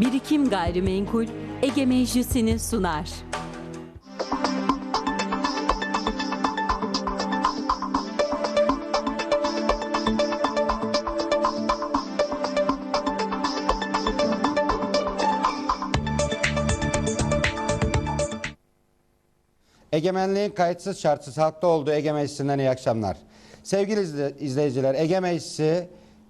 Birikim Gayrimenkul Ege Meclisi'ni sunar. Egemenliğin kayıtsız şartsız halkta olduğu Ege Meclisi'nden iyi akşamlar. Sevgili izle- izleyiciler, Ege Meclisi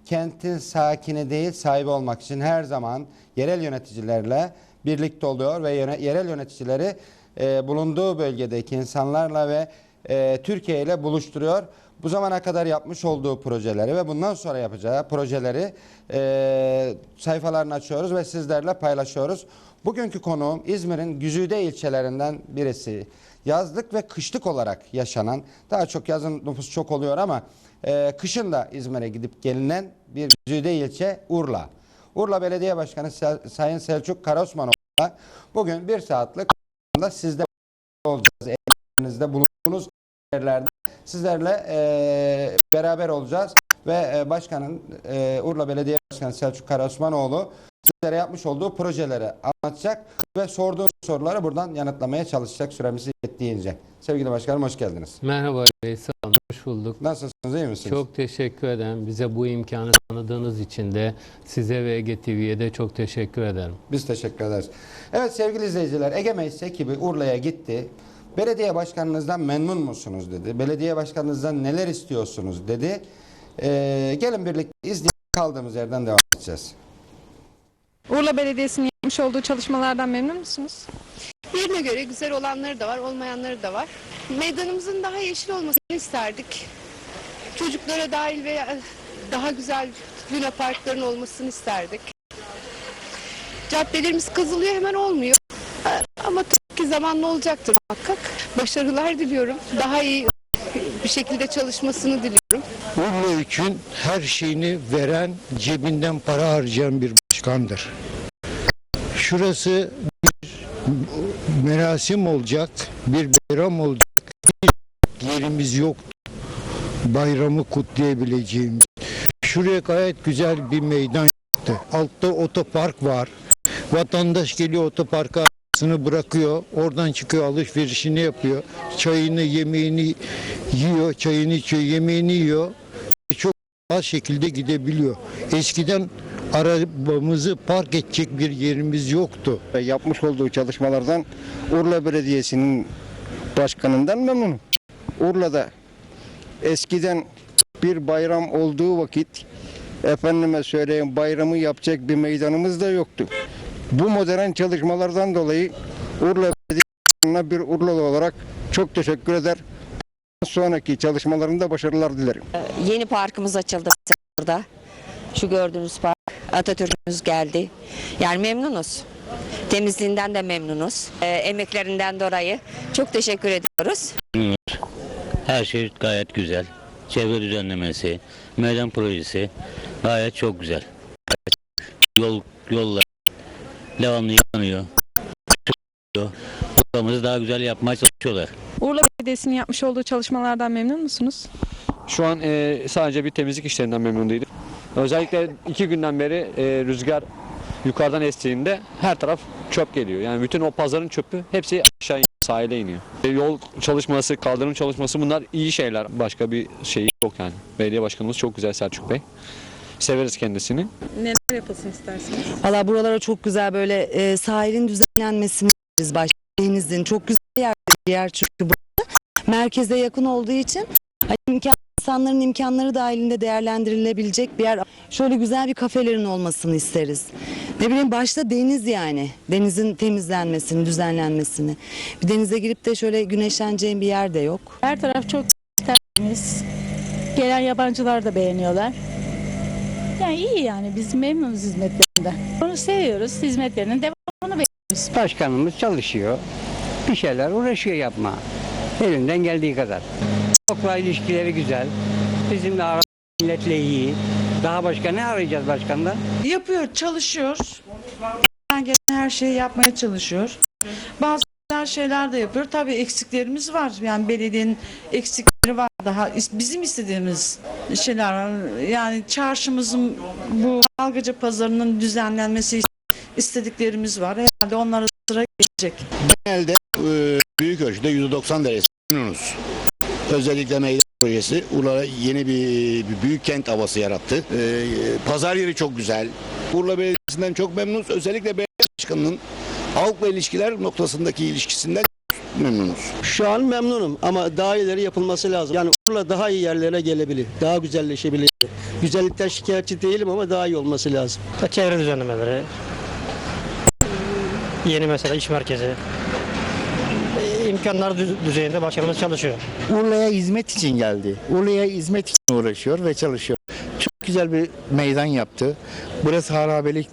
kentin sakini değil sahibi olmak için her zaman yerel yöneticilerle birlikte oluyor ve yerel yöneticileri e, bulunduğu bölgedeki insanlarla ve e, Türkiye ile buluşturuyor. Bu zamana kadar yapmış olduğu projeleri ve bundan sonra yapacağı projeleri e, sayfalarını açıyoruz ve sizlerle paylaşıyoruz. Bugünkü konuğum İzmir'in güzide ilçelerinden birisi. Yazlık ve kışlık olarak yaşanan, daha çok yazın nüfus çok oluyor ama e, kışın da İzmir'e gidip gelinen bir güzide ilçe Urla. Urla Belediye Başkanı Sayın Selçuk Karaosmanoğlu'na bugün bir saatlik sizde olacağız. Evlerinizde bulunduğunuz yerlerde sizlerle e, beraber olacağız ve e, başkanın e, Urla Belediye Başkanı Selçuk Karaosmanoğlu sizlere yapmış olduğu projeleri anlatacak ve sorduğunuz soruları buradan yanıtlamaya çalışacak süremiz yettiğince. Sevgili başkanım hoş geldiniz. Merhaba Veysel Hanım, hoş bulduk. Nasılsınız, iyi misiniz? Çok teşekkür ederim. Bize bu imkanı tanıdığınız için de size ve Ege TV'ye de çok teşekkür ederim. Biz teşekkür ederiz. Evet sevgili izleyiciler, Ege Meclisi ekibi Urla'ya gitti. Belediye başkanınızdan memnun musunuz dedi. Belediye başkanınızdan neler istiyorsunuz dedi. Ee, gelin birlikte izleyelim kaldığımız yerden devam edeceğiz. Urla Belediyesi'nin yapmış olduğu çalışmalardan memnun musunuz? Yerine göre güzel olanları da var, olmayanları da var. Meydanımızın daha yeşil olmasını isterdik. Çocuklara dahil ve e, daha güzel luna parkların olmasını isterdik. Caddelerimiz kazılıyor hemen olmuyor. Ama tabii ki zamanla olacaktır muhakkak. Başarılar diliyorum. Daha iyi bir şekilde çalışmasını diliyorum. Urla için her şeyini veren, cebinden para harcayan bir başkandır. Şurası bir merasim olacak, bir bayram olacak. Bir yerimiz yok. Bayramı kutlayabileceğimiz. Şuraya gayet güzel bir meydan yaptı. Altta otopark var. Vatandaş geliyor otoparka arabasını bırakıyor. Oradan çıkıyor alışverişini yapıyor. Çayını, yemeğini yiyor. Çayını içiyor, yemeğini yiyor çok az şekilde gidebiliyor. Eskiden arabamızı park edecek bir yerimiz yoktu. yapmış olduğu çalışmalardan Urla Belediyesi'nin başkanından memnunum. Urla'da eskiden bir bayram olduğu vakit efendime söyleyeyim bayramı yapacak bir meydanımız da yoktu. Bu modern çalışmalardan dolayı Urla Belediyesi'ne bir Urlalı olarak çok teşekkür eder. Sonraki çalışmalarında başarılar dilerim. Yeni parkımız açıldı burada. Şu gördüğünüz park. Atatürk'ümüz geldi. Yani memnunuz. Temizliğinden de memnunuz. Ee, emeklerinden dolayı çok teşekkür ediyoruz. Her şey gayet güzel. Çevre düzenlemesi, meydan projesi gayet çok güzel. Yol yollar devamlı yanıyor. Yollarımızı daha güzel yapmaya çalışıyorlar. Urla Belediyesi'nin yapmış olduğu çalışmalardan memnun musunuz? Şu an e, sadece bir temizlik işlerinden memnun değilim. Özellikle iki günden beri e, rüzgar yukarıdan estiğinde her taraf çöp geliyor. Yani bütün o pazarın çöpü hepsi aşağı iniyor, sahile iniyor. E, yol çalışması, kaldırım çalışması bunlar iyi şeyler. Başka bir şey yok yani. Belediye başkanımız çok güzel Selçuk Bey. Severiz kendisini. Neler yapılsın istersiniz? Valla buralara çok güzel böyle e, sahilin düzenlenmesini isteriz başta. Denizin çok güzel yer, bir yer çünkü burası. Merkeze yakın olduğu için hani imkan, insanların imkanları dahilinde değerlendirilebilecek bir yer. Şöyle güzel bir kafelerin olmasını isteriz. Ne bileyim başta deniz yani. Denizin temizlenmesini, düzenlenmesini. Bir denize girip de şöyle güneşleneceğin bir yer de yok. Her taraf çok temiz. Gelen yabancılar da beğeniyorlar. Yani iyi yani biz memnunuz hizmetlerinden. Onu seviyoruz. Hizmetlerinin devamını bekliyoruz. Başkanımız çalışıyor. Bir şeyler uğraşıyor yapma. Elinden geldiği kadar. Halkla ilişkileri güzel. Bizimle ara milletle iyi. Daha başka ne arayacağız başkandan? Yapıyor, çalışıyor. Gelen her şeyi yapmaya çalışıyor. Bazı güzel şeyler de yapıyor. Tabii eksiklerimiz var. Yani belediyenin eksikleri var daha. Bizim istediğimiz şeyler var. Yani çarşımızın bu Algıcı pazarının düzenlenmesi istediklerimiz var. Herhalde onlara sıra gelecek. Genelde e, büyük ölçüde %90 derece memnunuz. Özellikle meydan projesi Urla'ya yeni bir, bir büyük kent havası yarattı. E, pazar yeri çok güzel. Urla Belediyesi'nden çok memnunuz. Özellikle belediye başkanının halkla ilişkiler noktasındaki ilişkisinden memnunuz. Şu an memnunum ama daha ileri yapılması lazım. Yani Urla daha iyi yerlere gelebilir. Daha güzelleşebilir. Güzellikten şikayetçi değilim ama daha iyi olması lazım. Çevre düzenlemeleri, yeni mesela iş merkezi, imkanlar düzeyinde başkanımız çalışıyor. Urla'ya hizmet için geldi. Urla'ya hizmet için uğraşıyor ve çalışıyor. Çok güzel bir meydan yaptı. Burası harabelik.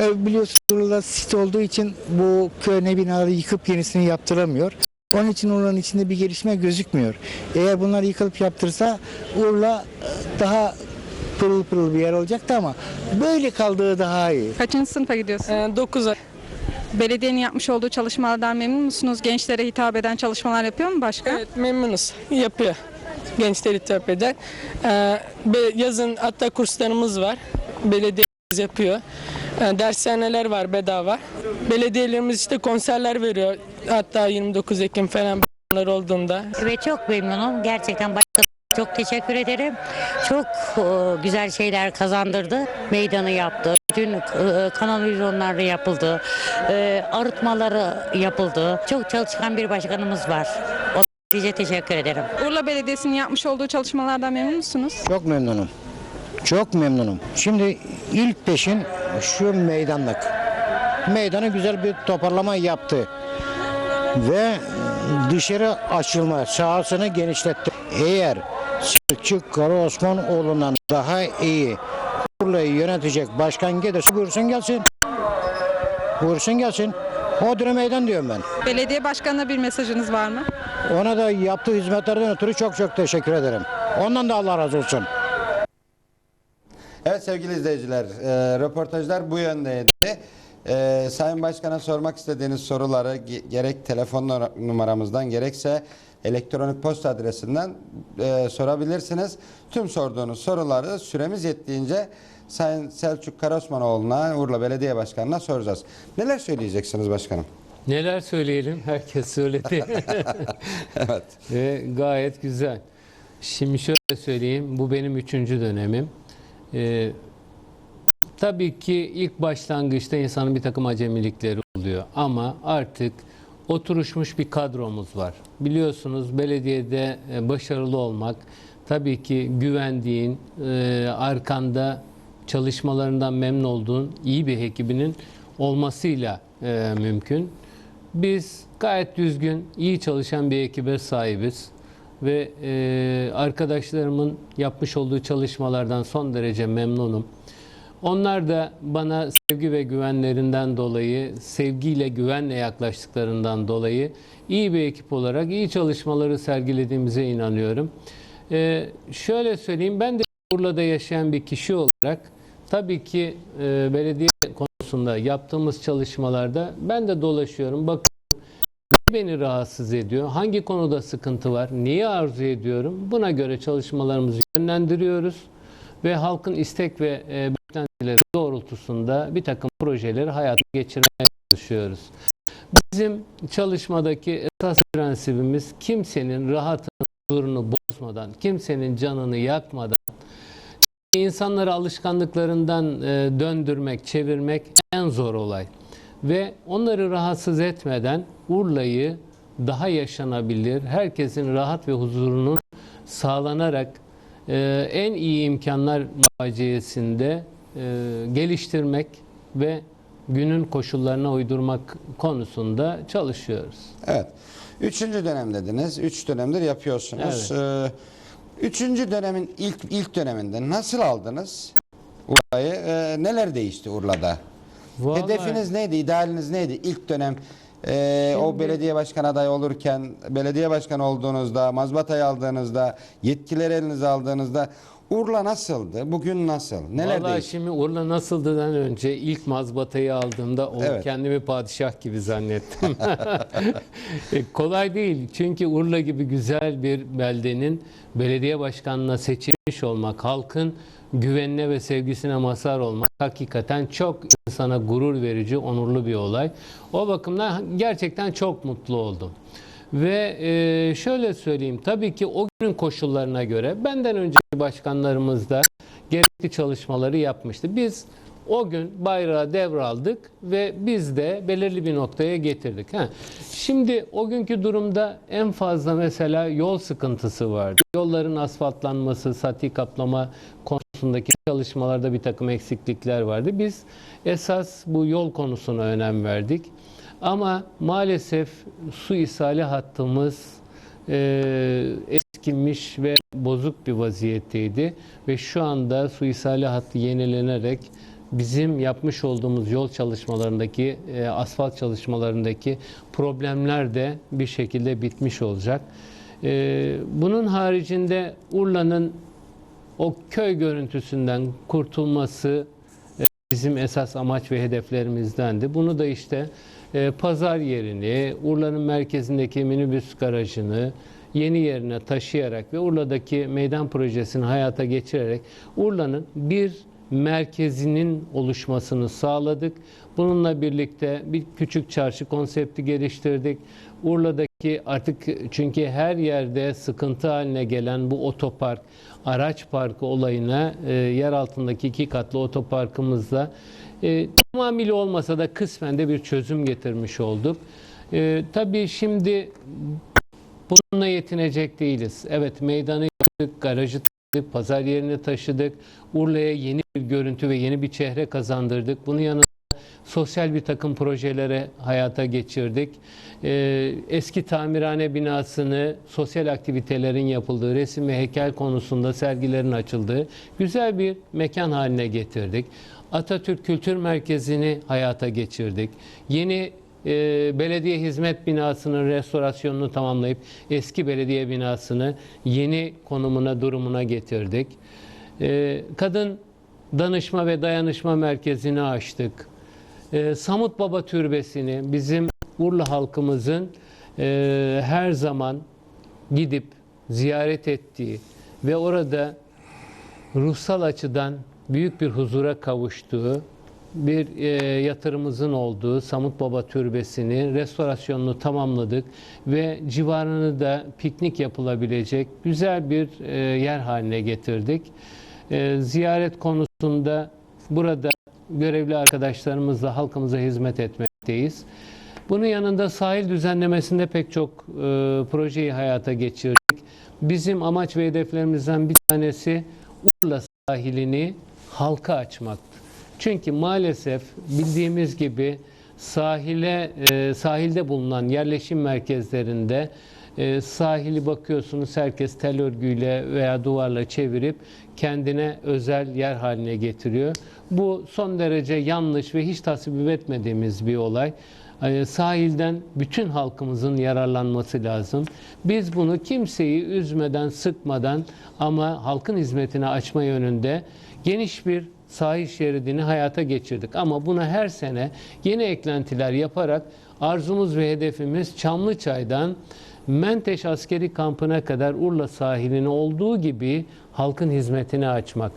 Biliyorsunuz Urla sit olduğu için bu köhne binaları yıkıp yenisini yaptıramıyor. Onun için Urla'nın içinde bir gelişme gözükmüyor. Eğer bunlar yıkılıp yaptırsa Urla e, daha pırıl pırıl bir yer olacaktı ama böyle kaldığı daha iyi. Kaçıncı sınıfa gidiyorsun? 9 ay. Belediyenin yapmış olduğu çalışmalardan memnun musunuz? Gençlere hitap eden çalışmalar yapıyor mu başka? Evet memnunuz. Yapıyor. Gençler hitap eder. Ee, yazın hatta kurslarımız var. Belediyemiz yapıyor. Ee, dershaneler var bedava. Belediyelerimiz işte konserler veriyor. Hatta 29 Ekim falan bunlar olduğunda. Ve çok memnunum. Gerçekten başkanım çok teşekkür ederim. Çok e, güzel şeyler kazandırdı. Meydanı yaptı. Bütün e, kanalizasyonları yapıldı. E, arıtmaları yapıldı. Çok çalışkan bir başkanımız var. O size teşekkür ederim. Urla Belediyesi'nin yapmış olduğu çalışmalardan memnun musunuz? Çok memnunum. Çok memnunum. Şimdi ilk peşin şu meydanlık. Meydanı güzel bir toparlama yaptı. Ve dışarı açılma sahasını genişletti. Eğer Selçuk Kara Osmanoğlu'ndan daha iyi Urla'yı yönetecek başkan gelirse buyursun gelsin. Buyursun gelsin. O dönem meydan diyorum ben. Belediye başkanına bir mesajınız var mı? Ona da yaptığı hizmetlerden ötürü çok çok teşekkür ederim. Ondan da Allah razı olsun. Evet sevgili izleyiciler, e, röportajlar bu yöndeydi. E, Sayın Başkan'a sormak istediğiniz soruları ge- gerek telefon numaramızdan gerekse elektronik posta adresinden e, sorabilirsiniz. Tüm sorduğunuz soruları süremiz yettiğince Sayın Selçuk Karosmanoğlu'na, Urla Belediye Başkanı'na soracağız. Neler söyleyeceksiniz başkanım? Neler söyleyelim? Herkes söyledi. evet. Ve gayet güzel. Şimdi şöyle söyleyeyim. Bu benim üçüncü dönemim. Ee, tabii ki ilk başlangıçta insanın bir takım acemilikleri oluyor. Ama artık oturuşmuş bir kadromuz var. Biliyorsunuz belediyede e, başarılı olmak tabii ki güvendiğin, e, arkanda çalışmalarından memnun olduğun iyi bir ekibinin olmasıyla e, mümkün. Biz gayet düzgün, iyi çalışan bir ekibe sahibiz ve e, arkadaşlarımın yapmış olduğu çalışmalardan son derece memnunum. Onlar da bana sevgi ve güvenlerinden dolayı, sevgiyle, güvenle yaklaştıklarından dolayı iyi bir ekip olarak iyi çalışmaları sergilediğimize inanıyorum. E, şöyle söyleyeyim, ben de Urla'da yaşayan bir kişi olarak tabii ki e, belediye konusunda yaptığımız çalışmalarda ben de dolaşıyorum, bakıyorum beni rahatsız ediyor, hangi konuda sıkıntı var, neyi arzu ediyorum buna göre çalışmalarımızı yönlendiriyoruz ve halkın istek ve e, beklentileri doğrultusunda bir takım projeleri hayata geçirmeye çalışıyoruz. Bizim çalışmadaki esas prensibimiz kimsenin rahatını, huzurunu bozmadan, kimsenin canını yakmadan, insanları alışkanlıklarından e, döndürmek, çevirmek en zor olay. Ve onları rahatsız etmeden Urla'yı daha yaşanabilir, herkesin rahat ve huzurunun sağlanarak e, en iyi imkanlar muvaciyesinde e, geliştirmek ve günün koşullarına uydurmak konusunda çalışıyoruz. Evet. Üçüncü dönem dediniz. Üç dönemdir yapıyorsunuz. Ee, üçüncü dönemin ilk ilk döneminde nasıl aldınız Urla'yı? Ee, neler değişti Urla'da? Vallahi- Hedefiniz neydi? İdealiniz neydi? İlk dönem e, o belediye başkan adayı olurken, belediye başkanı olduğunuzda, mazbatayı aldığınızda, yetkileri elinize aldığınızda Urla nasıldı? Bugün nasıl? Neler Vallahi değişti? şimdi Urla nasıldıdan önce ilk mazbatayı aldığımda o Evet. kendimi padişah gibi zannettim. E, Kolay değil. Çünkü Urla gibi güzel bir beldenin belediye başkanına seçilmiş olmak, halkın güvenine ve sevgisine mazhar olmak hakikaten çok insana gurur verici, onurlu bir olay. O bakımdan gerçekten çok mutlu oldum. Ve e, şöyle söyleyeyim, tabii ki o günün koşullarına göre benden önceki başkanlarımız da gerekli çalışmaları yapmıştı. Biz o gün bayrağı devraldık ve biz de belirli bir noktaya getirdik. Ha. Şimdi o günkü durumda en fazla mesela yol sıkıntısı vardı. Yolların asfaltlanması, sati kaplama konusundaki çalışmalarda bir takım eksiklikler vardı. Biz esas bu yol konusuna önem verdik. Ama maalesef su ishali hattımız e, eskimiş ve bozuk bir vaziyetteydi ve şu anda su ishali hattı yenilenerek bizim yapmış olduğumuz yol çalışmalarındaki, e, asfalt çalışmalarındaki problemler de bir şekilde bitmiş olacak. E, bunun haricinde Urla'nın o köy görüntüsünden kurtulması e, bizim esas amaç ve hedeflerimizdendi. Bunu da işte e, pazar yerini, Urla'nın merkezindeki minibüs garajını yeni yerine taşıyarak ve Urla'daki meydan projesini hayata geçirerek Urla'nın bir merkezinin oluşmasını sağladık. Bununla birlikte bir küçük çarşı konsepti geliştirdik. Urla'daki artık çünkü her yerde sıkıntı haline gelen bu otopark, araç parkı olayına e, yer altındaki iki katlı otoparkımızla e, tamamıyla olmasa da kısmen de bir çözüm getirmiş olduk. E, tabii şimdi bununla yetinecek değiliz. Evet meydanı yaptık, garajı taşıdık, pazar yerini taşıdık. Urla'ya yeni bir görüntü ve yeni bir çehre kazandırdık. Bunun yanında sosyal bir takım projelere hayata geçirdik. Ee, eski tamirhane binasını sosyal aktivitelerin yapıldığı, resim ve heykel konusunda sergilerin açıldığı güzel bir mekan haline getirdik. Atatürk Kültür Merkezi'ni hayata geçirdik. Yeni e, belediye hizmet binasının restorasyonunu tamamlayıp eski belediye binasını yeni konumuna, durumuna getirdik. E, kadın danışma ve dayanışma merkezini açtık. E, Samut Baba Türbesi'ni bizim Urla halkımızın e, her zaman gidip ziyaret ettiği ve orada ruhsal açıdan büyük bir huzura kavuştuğu bir e, yatırımımızın olduğu Samut Baba Türbesi'ni restorasyonunu tamamladık ve civarını da piknik yapılabilecek güzel bir e, yer haline getirdik. E, ziyaret konusunda burada görevli arkadaşlarımızla halkımıza hizmet etmekteyiz. Bunun yanında sahil düzenlemesinde pek çok e, projeyi hayata geçirdik. Bizim amaç ve hedeflerimizden bir tanesi Urla sahilini halka açmaktı. Çünkü maalesef bildiğimiz gibi sahile e, sahilde bulunan yerleşim merkezlerinde e, sahili bakıyorsunuz herkes tel örgüyle veya duvarla çevirip kendine özel yer haline getiriyor. Bu son derece yanlış ve hiç tasvip etmediğimiz bir olay. E, sahilden bütün halkımızın yararlanması lazım. Biz bunu kimseyi üzmeden, sıkmadan ama halkın hizmetine açma yönünde geniş bir sahil şeridini hayata geçirdik. Ama buna her sene yeni eklentiler yaparak arzumuz ve hedefimiz Çamlıçay'dan Menteş askeri kampına kadar Urla sahilini olduğu gibi halkın hizmetine açmak.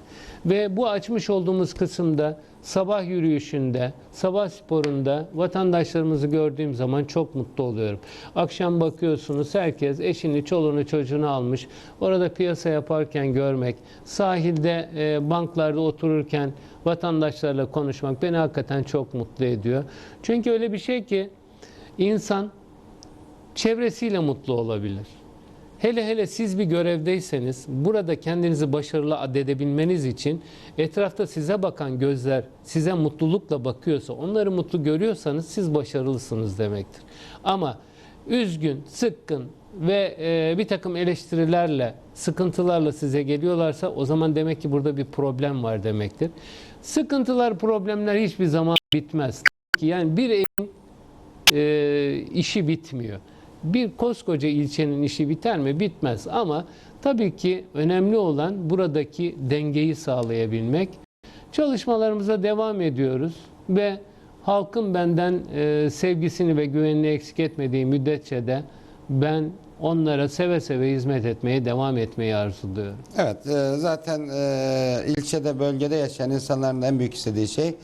Ve bu açmış olduğumuz kısımda sabah yürüyüşünde, sabah sporunda vatandaşlarımızı gördüğüm zaman çok mutlu oluyorum. Akşam bakıyorsunuz herkes eşini, çoluğunu, çocuğunu almış. Orada piyasa yaparken görmek, sahilde e, banklarda otururken vatandaşlarla konuşmak beni hakikaten çok mutlu ediyor. Çünkü öyle bir şey ki insan çevresiyle mutlu olabilir. Hele hele siz bir görevdeyseniz burada kendinizi başarılı adedebilmeniz için etrafta size bakan gözler size mutlulukla bakıyorsa, onları mutlu görüyorsanız siz başarılısınız demektir. Ama üzgün, sıkkın ve e, bir takım eleştirilerle, sıkıntılarla size geliyorlarsa o zaman demek ki burada bir problem var demektir. Sıkıntılar, problemler hiçbir zaman bitmez. Yani bir evin e, işi bitmiyor. Bir koskoca ilçenin işi biter mi? Bitmez. Ama tabii ki önemli olan buradaki dengeyi sağlayabilmek. Çalışmalarımıza devam ediyoruz ve halkın benden e, sevgisini ve güvenini eksik etmediği müddetçe de ben onlara seve seve hizmet etmeye devam etmeyi arzuluyorum. Evet, e, zaten e, ilçede, bölgede yaşayan insanların en büyük istediği şey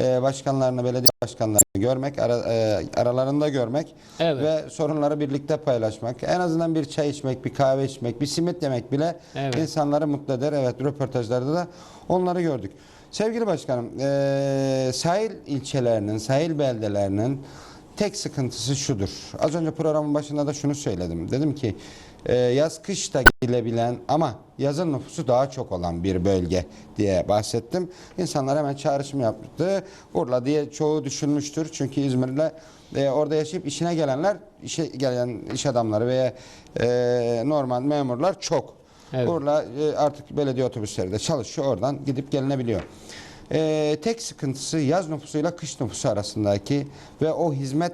e, başkanlarını, belediye başkanlarını görmek, ara- e, aralarında görmek Evet. ve sorunları birlikte paylaşmak. En azından bir çay içmek, bir kahve içmek, bir simit yemek bile Evet. insanları mutlu eder. Evet, röportajlarda da onları gördük. Sevgili başkanım, e, sahil ilçelerinin, sahil beldelerinin tek sıkıntısı şudur. Az önce programın başında da şunu söyledim. Dedim ki e, yaz kış da gidilebilen ama yazın nüfusu daha çok olan bir bölge diye bahsettim. İnsanlar hemen çağrışım yaptı. Urla diye çoğu düşünmüştür. Çünkü İzmir'le e, orada yaşayıp işine gelenler, işe gelen iş adamları veya e, normal memurlar çok. Evet. Urla e, artık belediye otobüsleri de çalışıyor. Oradan gidip gelinebiliyor. E, tek sıkıntısı yaz nüfusuyla kış nüfusu arasındaki ve o hizmet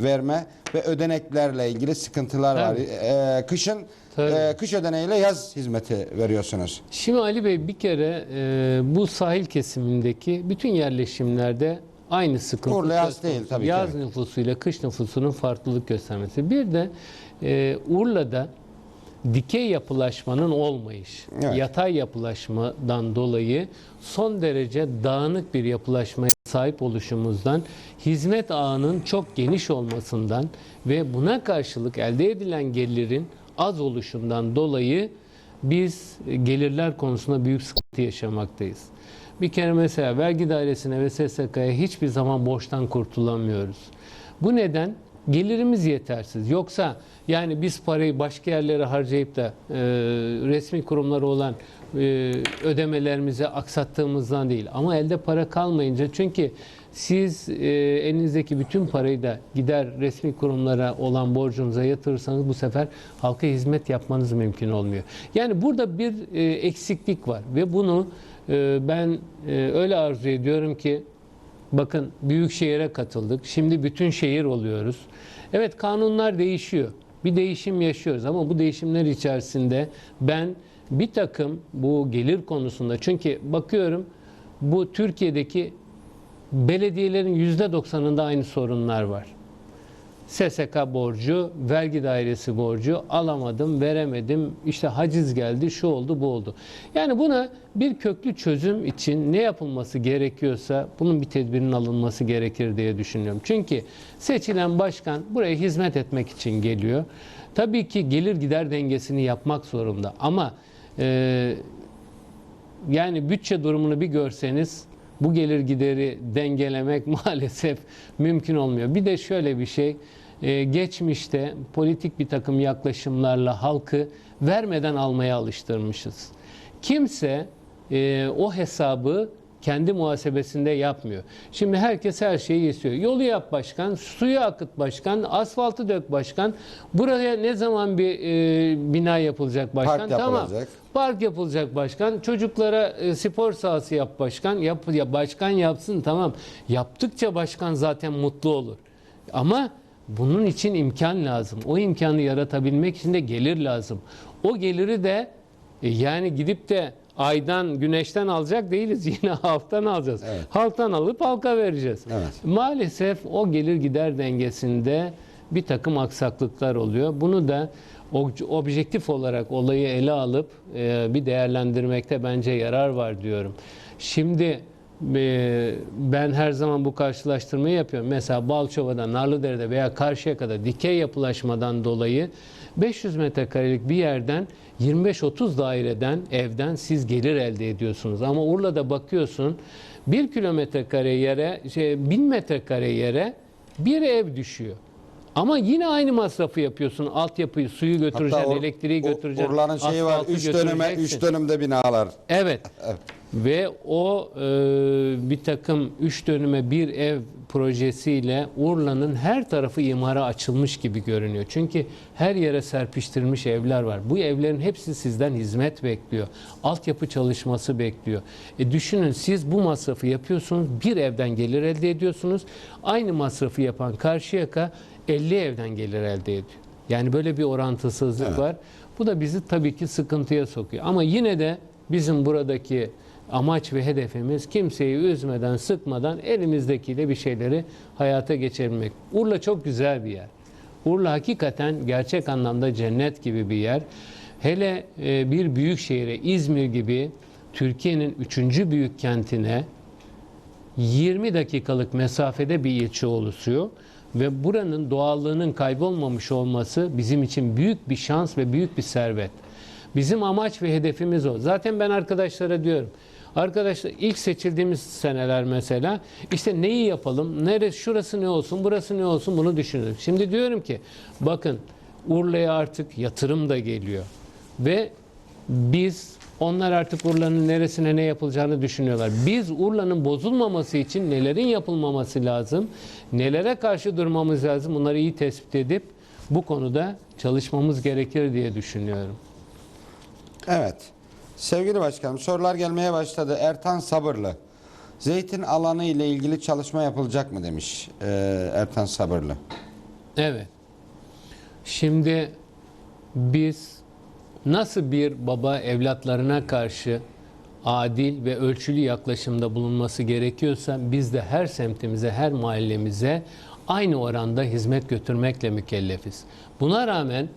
verme ve ödeneklerle ilgili sıkıntılar var. Tabii. E, kışın Tabii. e, kış ödeneğiyle yaz hizmeti veriyorsunuz. Şimdi Ali Bey bir kere e, bu sahil kesimindeki bütün yerleşimlerde aynı sıkıntı. Urla yaz değil tabii ki, Yaz evet. nüfusuyla kış nüfusunun farklılık göstermesi. Bir de e, Urla'da dikey yapılaşmanın olmayış, Evet. yatay yapılaşmadan dolayı son derece dağınık bir yapılaşmaya sahip oluşumuzdan, hizmet ağının çok geniş olmasından ve buna karşılık elde edilen gelirin az oluşundan dolayı biz gelirler konusunda büyük sıkıntı yaşamaktayız. Bir kere mesela vergi dairesine ve SSK'ya hiçbir zaman borçtan kurtulamıyoruz. Bu neden? Gelirimiz yetersiz. Yoksa yani biz parayı başka yerlere harcayıp da e, resmi kurumları olan e, ödemelerimizi aksattığımızdan değil. Ama elde para kalmayınca çünkü siz e, elinizdeki bütün parayı da gider resmi kurumlara olan borcunuza yatırırsanız bu sefer halka hizmet yapmanız mümkün olmuyor. Yani burada bir e, eksiklik var ve bunu e, ben e, öyle arzu ediyorum ki Bakın büyük şehire katıldık. Şimdi bütün şehir oluyoruz. Evet kanunlar değişiyor. Bir değişim yaşıyoruz ama bu değişimler içerisinde ben bir takım bu gelir konusunda çünkü bakıyorum bu Türkiye'deki belediyelerin yüzde doksanında aynı sorunlar var. SSK borcu, vergi dairesi borcu alamadım, veremedim, işte haciz geldi, şu oldu, bu oldu. Yani buna bir köklü çözüm için ne yapılması gerekiyorsa bunun bir tedbirinin alınması gerekir diye düşünüyorum. Çünkü seçilen başkan buraya hizmet etmek için geliyor. Tabii ki gelir gider dengesini yapmak zorunda ama e, yani bütçe durumunu bir görseniz bu gelir gideri dengelemek maalesef mümkün olmuyor. Bir de şöyle bir şey, e, geçmişte politik bir takım yaklaşımlarla halkı vermeden almaya alıştırmışız. Kimse e, o hesabı kendi muhasebesinde yapmıyor. Şimdi herkes her şeyi istiyor. Yolu yap başkan, suyu akıt başkan, asfaltı dök başkan. Buraya ne zaman bir e, bina yapılacak başkan? Park Tamam. yapılacak. Park yapılacak başkan. Çocuklara e, spor sahası yap başkan. Yap ya başkan yapsın tamam. Yaptıkça başkan zaten mutlu olur. Ama bunun için imkan lazım. O imkanı yaratabilmek için de gelir lazım. O geliri de e, yani gidip de aydan, güneşten alacak değiliz. Yine halktan alacağız. Halktan alıp halka vereceğiz. Evet. Maalesef o gelir gider dengesinde bir takım aksaklıklar oluyor. Bunu da ob- objektif olarak olayı ele alıp e, bir değerlendirmekte bence yarar var diyorum. Şimdi e, ben her zaman bu karşılaştırmayı yapıyorum. Mesela Balçova'da, Narlıdere'de veya Karşıyaka'da dikey yapılaşmadan dolayı 500 metrekarelik bir yerden 25-30 daireden, evden siz gelir elde ediyorsunuz. Ama Urla'da bakıyorsun 1 kilometre kare yere, şey, 1000 metrekare yere bir ev düşüyor. Ama yine aynı masrafı yapıyorsun. Altyapıyı, suyu götüreceksin, Ur- elektriği Ur- götüreceksin. Urla'nın şeyi var, asfaltı 3 dönüme, götüreceksin. 3 dönümde binalar. Evet. Ve o e, bir takım üç dönüme bir ev projesiyle Urla'nın her tarafı imara açılmış gibi görünüyor. Çünkü her yere serpiştirilmiş evler var. Bu evlerin hepsi sizden hizmet bekliyor. Altyapı çalışması bekliyor. E düşünün siz bu masrafı yapıyorsunuz. Bir evden gelir elde ediyorsunuz. Aynı masrafı yapan Karşıyaka 50 evden gelir elde ediyor. Yani böyle bir orantısızlık Evet. var. Bu da bizi tabii ki sıkıntıya sokuyor. Ama yine de bizim buradaki amaç ve hedefimiz kimseyi üzmeden, sıkmadan elimizdekiyle bir şeyleri hayata geçirmek. Urla çok güzel bir yer. Urla hakikaten gerçek anlamda cennet gibi bir yer. Hele e, bir büyük şehire İzmir gibi Türkiye'nin üçüncü büyük kentine 20 dakikalık mesafede bir ilçe oluşuyor ve buranın doğallığının kaybolmamış olması bizim için büyük bir şans ve büyük bir servet. Bizim amaç ve hedefimiz o. Zaten ben arkadaşlara diyorum. Arkadaşlar ilk seçildiğimiz seneler mesela işte neyi yapalım, neresi, şurası ne olsun, burası ne olsun bunu düşünüyorum. Şimdi diyorum ki bakın Urla'ya artık yatırım da geliyor ve biz onlar artık Urla'nın neresine ne yapılacağını düşünüyorlar. Biz Urla'nın bozulmaması için nelerin yapılmaması lazım, nelere karşı durmamız lazım bunları iyi tespit edip bu konuda çalışmamız gerekir diye düşünüyorum. Evet. Sevgili başkanım sorular gelmeye başladı. Ertan Sabırlı. Zeytin alanı ile ilgili çalışma yapılacak mı demiş e, Ertan Sabırlı. Evet. Şimdi biz nasıl bir baba evlatlarına karşı adil ve ölçülü yaklaşımda bulunması gerekiyorsa biz de her semtimize, her mahallemize aynı oranda hizmet götürmekle mükellefiz. Buna rağmen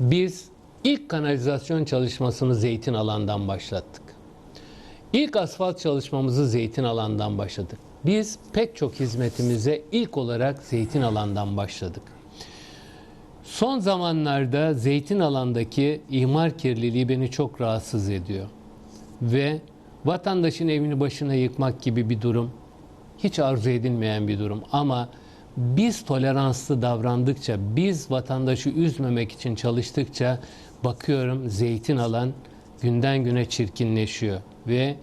biz ilk kanalizasyon çalışmasını Zeytin Alan'dan başlattık. İlk asfalt çalışmamızı Zeytin Alan'dan başladık. Biz pek çok hizmetimize ilk olarak Zeytin Alan'dan başladık. Son zamanlarda zeytin alandaki imar kirliliği beni çok rahatsız ediyor. Ve vatandaşın evini başına yıkmak gibi bir durum hiç arzu edilmeyen bir durum. Ama biz toleranslı davrandıkça, biz vatandaşı üzmemek için çalıştıkça bakıyorum zeytin alan günden güne çirkinleşiyor. Ve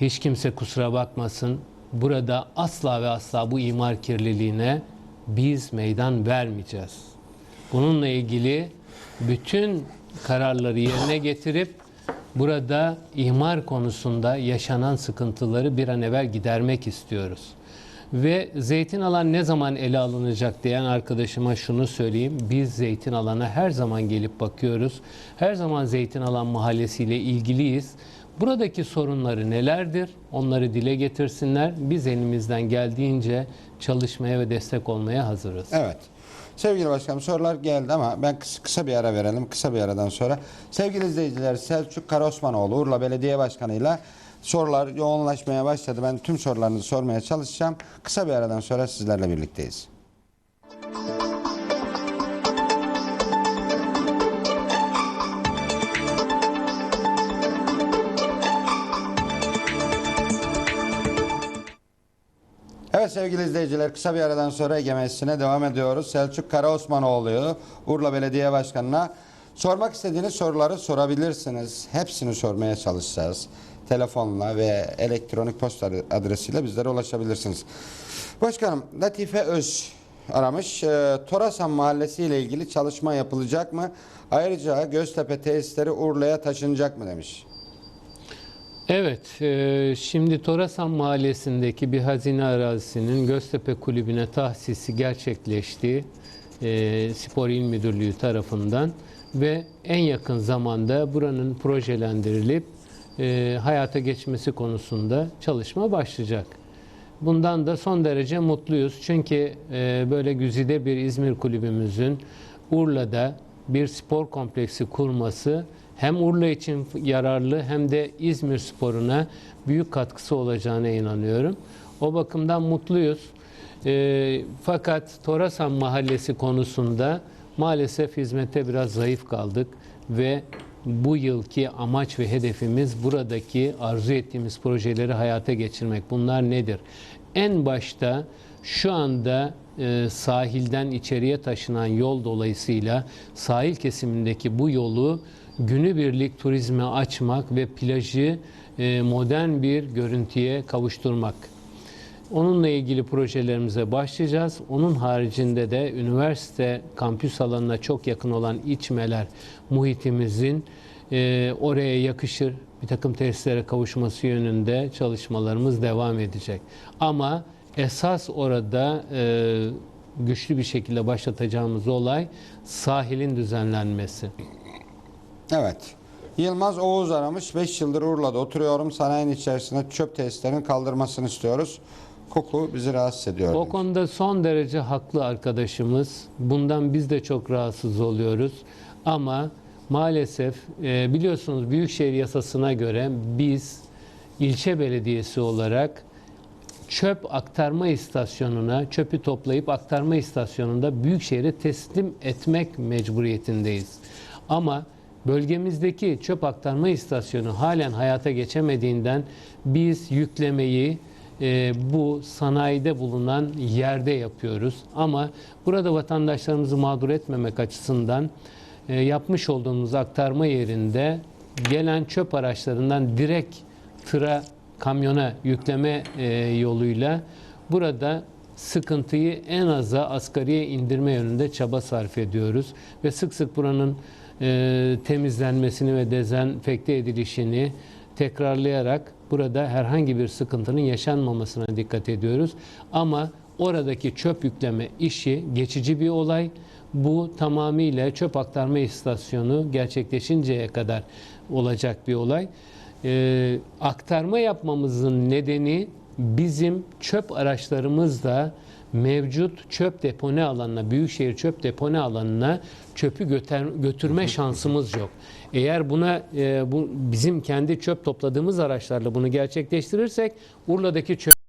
hiç kimse kusura bakmasın burada asla ve asla bu imar kirliliğine biz meydan vermeyeceğiz. Bununla ilgili bütün kararları yerine getirip burada ihmar konusunda yaşanan sıkıntıları bir an evvel gidermek istiyoruz. Ve zeytin alan ne zaman ele alınacak diyen arkadaşıma şunu söyleyeyim. Biz zeytin alana her zaman gelip bakıyoruz. Her zaman zeytin alan mahallesiyle ilgiliyiz. Buradaki sorunları nelerdir? Onları dile getirsinler. Biz elimizden geldiğince çalışmaya ve destek olmaya hazırız. Evet. Sevgili başkanım sorular geldi ama ben kısa, bir ara verelim. Kısa bir aradan sonra. Sevgili izleyiciler Selçuk Karaosmanoğlu Urla Belediye Başkanı'yla sorular yoğunlaşmaya başladı. Ben tüm sorularınızı sormaya çalışacağım. Kısa bir aradan sonra sizlerle birlikteyiz. Evet sevgili izleyiciler kısa bir aradan sonra Ege Meclisi'ne devam ediyoruz. Selçuk Karaosmanoğlu'yu Urla Belediye Başkanı'na sormak istediğiniz soruları sorabilirsiniz. Hepsini sormaya çalışacağız. Telefonla ve elektronik posta adresiyle bizlere ulaşabilirsiniz. Başkanım Latife Öz aramış. E, Torasan Mahallesi ile ilgili çalışma yapılacak mı? Ayrıca Göztepe tesisleri Urla'ya taşınacak mı demiş. Evet, e, şimdi Torasan Mahallesi'ndeki bir hazine arazisinin Göztepe Kulübü'ne tahsisi gerçekleşti. E, Spor İl Müdürlüğü tarafından ve en yakın zamanda buranın projelendirilip e, hayata geçmesi konusunda çalışma başlayacak. Bundan da son derece mutluyuz. Çünkü e, böyle güzide bir İzmir kulübümüzün Urla'da bir spor kompleksi kurması hem Urla için yararlı hem de İzmir sporuna büyük katkısı olacağına inanıyorum. O bakımdan mutluyuz. E, fakat Torasan Mahallesi konusunda maalesef hizmete biraz zayıf kaldık ve bu yılki amaç ve hedefimiz buradaki arzu ettiğimiz projeleri hayata geçirmek. Bunlar nedir? En başta şu anda e, sahilden içeriye taşınan yol dolayısıyla sahil kesimindeki bu yolu günübirlik turizme açmak ve plajı e, modern bir görüntüye kavuşturmak. Onunla ilgili projelerimize başlayacağız. Onun haricinde de üniversite kampüs alanına çok yakın olan içmeler muhitimizin e, oraya yakışır bir takım tesislere kavuşması yönünde çalışmalarımız devam edecek. Ama esas orada e, güçlü bir şekilde başlatacağımız olay sahilin düzenlenmesi. Evet. Yılmaz Oğuz aramış. 5 yıldır Urla'da oturuyorum. Sanayinin içerisinde çöp tesislerinin kaldırmasını istiyoruz. Koku bizi rahatsız ediyor. O konuda son derece haklı arkadaşımız. Bundan biz de çok rahatsız oluyoruz. Ama maalesef e, biliyorsunuz Büyükşehir Yasası'na göre biz ilçe belediyesi olarak çöp aktarma istasyonuna çöpü toplayıp aktarma istasyonunda Büyükşehir'e teslim etmek mecburiyetindeyiz. Ama bölgemizdeki çöp aktarma istasyonu halen hayata geçemediğinden biz yüklemeyi e, bu sanayide bulunan yerde yapıyoruz. Ama burada vatandaşlarımızı mağdur etmemek açısından e, yapmış olduğumuz aktarma yerinde gelen çöp araçlarından direkt tıra, kamyona yükleme e, yoluyla burada sıkıntıyı en aza asgariye indirme yönünde çaba sarf ediyoruz. Ve sık sık buranın e, temizlenmesini ve dezenfekte edilişini tekrarlayarak burada herhangi bir sıkıntının yaşanmamasına dikkat ediyoruz. Ama oradaki çöp yükleme işi geçici bir olay. Bu tamamıyla çöp aktarma istasyonu gerçekleşinceye kadar olacak bir olay. Ee, aktarma yapmamızın nedeni bizim çöp araçlarımızla mevcut çöp depone alanına, büyükşehir çöp depone alanına çöpü götür, götürme şansımız yok. Eğer buna e, bu bizim kendi çöp topladığımız araçlarla bunu gerçekleştirirsek Urla'daki çöp